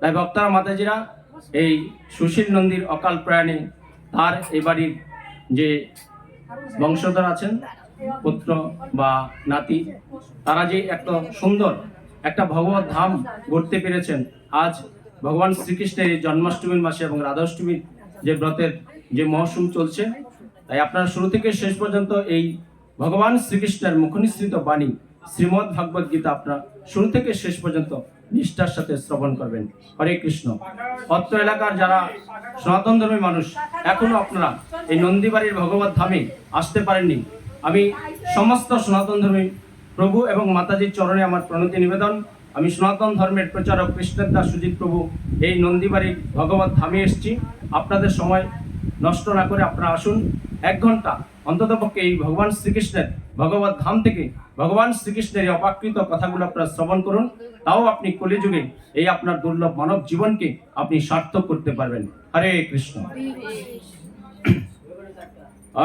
তাই ভক্তরা মাতাজিরা, এই সুশীল নন্দীর অকাল প্রয়াণে তার এই বাড়ির যে বংশধর আছেন, পুত্র বা নাতি, তারা যে একটা সুন্দর একটা ভগবত ধাম গড়তে পেরেছেন, আজ ভগবান শ্রীকৃষ্ণের এই জন্মাষ্টমীর মাসে এবং রাধাষ্টমীর যে ব্রতের যে মৌসুম চলছে, তাই আপনারা শুরু থেকে শেষ পর্যন্ত এই ভগবান শ্রীকৃষ্ণের মুখনিসৃত বাণী শ্রীমদ্ ভাগবত গীতা আপনারা শুরু থেকে শেষ পর্যন্ত নিষ্ঠার সাথে শ্রবণ করবেন। হরে কৃষ্ণ। অত্র এলাকার যারা সনাতন ধর্মের মানুষ, এখনও আপনারা এই নন্দীবাড়ির ভগবত ধামে আসতে পারেননি। আমি সমস্ত সনাতন ধর্মী প্রভু এবং মাতাজির চরণে আমার প্রণতি নিবেদন। আমি সনাতন ধর্মের প্রচারক কৃষ্ণের দাস সুজিত প্রভু এই নন্দীবাড়ির ভগবত ধামে এসেছি। আপনাদের সময় নষ্ট না করে আপনারা আসুন। এক ঘণ্টা অন্ততপক্ষে এই ভগবান শ্রীকৃষ্ণের ভগবত ধাম থেকে ভগবান শ্রীকৃষ্ণের এই অপাকৃত কথাগুলো আপনারা শ্রবণ করুন। তাও আপনি কলিযুগে এই আপনার দুর্লভ মানব জীবনকে আপনি সার্থক করতে পারবেন। হরে কৃষ্ণ।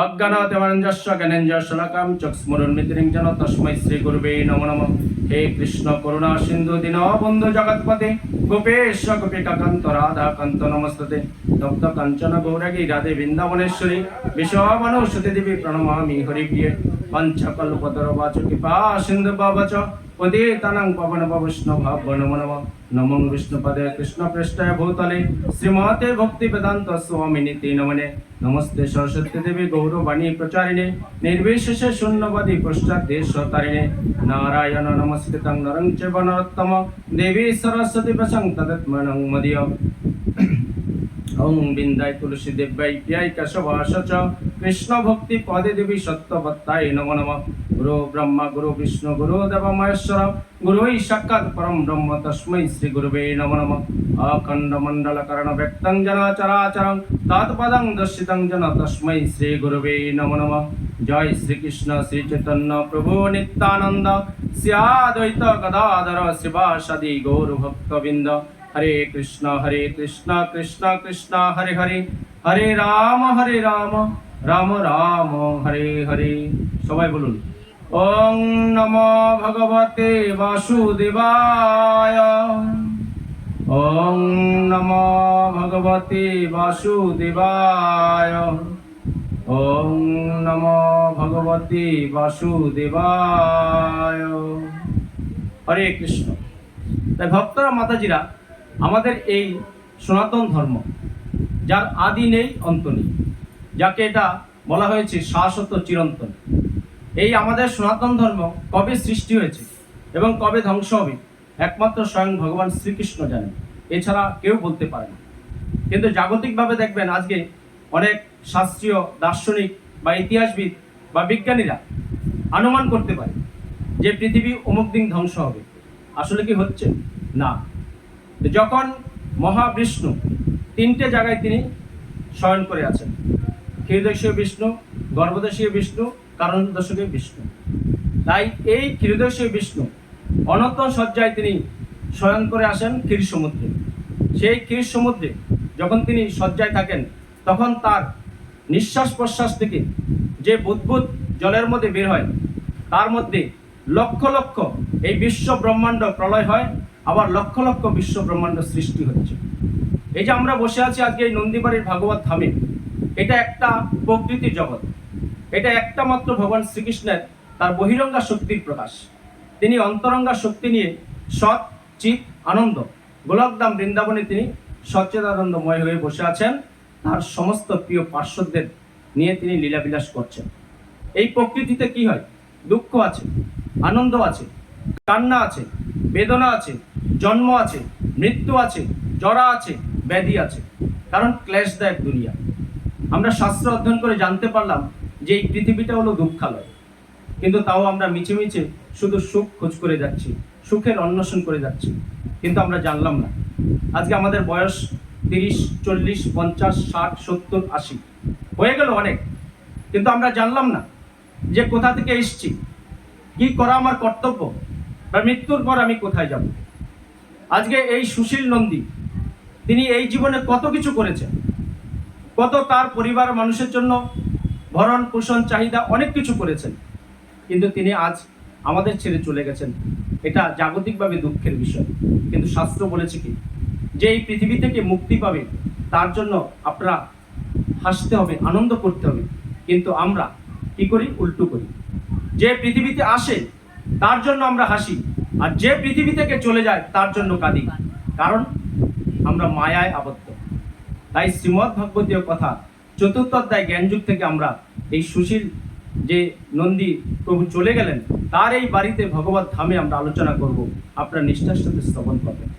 অজ্ঞানতেমঞ্জস্ব জ্ঞানেঞ্জশলাকাম চক্ষুস্মরুন্মিতিরিং জন তস্मै শ্রী গুরুবে নমো নমঃ। হে কৃষ্ণ করুণা সিন্ধু দীন বন্ধু জগৎপতে গোপেশ গোপিকাকান্ত রাধা কান্ত নমস্তে তপ্ত কাঞ্চন গৌরাগী রাধে বৃন্দাবনেশ্বরী বিশ্ববনৌষধি দেবী প্রণমামি, হরিপ্রিয়ে। পঞ্চকল্পতর বাচ কৃপা, সিন্ধু বাবচ পতিতানাং পবন বৈষ্ণব নমো নমঃ নমো বিষ্ণুপদে কৃষ্ণ পৃষ্ঠায় ভূতলে। শ্রীমতে ভক্তি বেদান্ত স্বামিনী নমনে। নমস্তে সরস্বতী দেবী গৌরবাণী প্রচারিণে। নির্বিশেষে শূন্যবাদী পশ্চাৎ দেশ তারিণে। নারায়ণ নমস্কৃতং নরং চৈব নরোত্তম। দেবী Saraswati প্রসং sang tadat manang madiyaw. ওং বিন্দায় তুলসী দেব্যাই প্যাই কেশবাস চ কৃষ্ণ ভক্তি পদে দেবী সত্যবত্তায় নম নম। গুরু ব্রহ্মা, গুরু বিষ্ণু, গুরু দেব মহেশ্বর গুরুই সাক্ষাৎ পরম ব্রহ্ম তস্मै শ্রী গুরুবে নম নম। অখণ্ড মণ্ডল করণ ব্যক্তং জন চরাচরং তৎপদং দর্শিতং জন তস্मै শ্রী গুরুবে নম নম। জয় শ্রীকৃষ্ণ শ্রী প্রভু নিত্যানন্দ। শ্রীয়াদ্বৈত গদাধর শিবাসাদি গৌর ভক্তবৃন্দ হরে কৃষ্ণ হরে কৃষ্ণ কৃষ্ণ কৃষ্ণ, হরে হরে। হরে রাম হরে রাম রাম রাম, হরে হরে। সবাই বলুন, ওং নম ভগবতে বাসুদেবায়। ওং নম ভগবতে বাসুদেবায়। ওং নম ভগবতে বাসুদেবায়। হরে কৃষ্ণ। তাই ভক্তরা, মাতাজিরা আমাদের এই সনাতন ধর্ম, যার আদি নেই, অন্ত নেই, যাকে এটা বলা হয়েছে শাশ্বত চিরন্তন। এই আমাদের সনাতন ধর্ম কবে সৃষ্টি হয়েছে এবং কবে ধ্বংস হবে, একমাত্র স্বয়ং ভগবান শ্রীকৃষ্ণ জানেন। এছাড়া কেউ বলতে পারে না। কিন্তু জাগতিকভাবে দেখবেন আজকে অনেক শাস্ত্রীয়, দার্শনিক বা ইতিহাসবিদ বা বিজ্ঞানীরা অনুমান করতে পারে যে পৃথিবী অমুক দিন ধ্বংস হবে। আসলে কি হচ্ছে? না। যখন মহাবিষ্ণু তিনটে জায়গায় তিনি শয়ন করে আছেন ক্ষীরদশীয় বিষ্ণু গর্ভদশীয় বিষ্ণু কারণ দশকীয় বিষ্ণু। তাই এই ক্ষীরদশীয় বিষ্ণু অনন্ত শয্যায় তিনি শয়ন করে আসেন ক্ষীর সমুদ্রে। সেই ক্ষীর সমুদ্রে যখন তিনি শয্যায় থাকেন, তখন তার নিঃশ্বাস প্রশ্বাস থেকে যে বুদ্বুদ জলের মধ্যে বের হয়, তার মধ্যে লক্ষ লক্ষ এই বিশ্ব ব্রহ্মাণ্ড প্রলয় হয়। আবার লক্ষ লক্ষ বিশ্ব ব্রহ্মাণ্ড সৃষ্টি হচ্ছে। এই যে আমরা বসে আছি আজকে এই নন্দীবাড়ির ভাগবত ধামে, এটা একটা প্রকৃতি জগৎ। এটা একটা মাত্র ভগবান শ্রীকৃষ্ণের তার বহিরঙ্গা শক্তির প্রকাশ। তিনি অন্তরঙ্গা শক্তি নিয়ে সৎ, চিত, আনন্দ গোলকদাম বৃন্দাবনে তিনি সচ্চেদানন্দময় হয়ে বসে আছেন। তার সমস্ত প্রিয় পার্শ্বদের নিয়ে তিনি লীলাবিলাস করছেন। এই প্রকৃতিতে কি হয়? দুঃখ আছে, আনন্দ আছে, কান্না আছে, বেদনা আছে জন্ম আছে, মৃত্যু আছে, জরা আছে, ব্যাধি আছে। কারণ ক্লেশদায়ক দুনিয়া। আমরা শাস্ত্র অধ্যয়ন করে জানতে পারলাম যে এই পৃথিবীটা হলো দুঃখালয়। কিন্তু তাও আমরা মিছে মিছে শুধু সুখ খোঁজ করে যাচ্ছি, সুখের অন্বেষণ করে যাচ্ছি। কিন্তু আমরা জানলাম না। আজকে আমাদের বয়স তিরিশ, চল্লিশ, পঞ্চাশ, ষাট, সত্তর, আশি। হয়ে গেল অনেক। কিন্তু আমরা জানলাম না যে কোথা থেকে এসছি, কি করা আমার কর্তব্য, বা মৃত্যুর পর আমি কোথায় যাব। আজকে এই সুশীল নন্দী, তিনি এই জীবনে কত কিছু করেছেন? কত তার পরিবার মানুষের জন্য ভরণ পোষণ চাহিদা অনেক কিছু করেছেন। কিন্তু তিনি আজ আমাদের ছেড়ে চলে গেছেন। এটা জাগতিকভাবে দুঃখের বিষয়। কিন্তু শাস্ত্র বলেছে কি? যে এই পৃথিবী থেকে মুক্তি পাবে, তার জন্য আপনারা হাসতে হবে, আনন্দ করতে হবে। কিন্তু আমরা কি করি? উল্টো করি। যে পৃথিবীতে আসে, তার জন্য আমরা হাসি। আর যে পৃথিবী থেকে চলে যায়, তার জন্য কাঁদি। কারণ আমরা মায়ায় আবদ্ধ। তাই শ্রীমদ ভাগবতীয় কথা চতুর্থ অধ্যায় জ্ঞানযুগ থেকে আমরা এই সুশীল যে নন্দী প্রভু চলে গেলেন, তার এই বাড়িতে ভগবত ধামে আমরা আলোচনা করব। আপনার নিষ্ঠার সাথে শ্রবণ করবেন।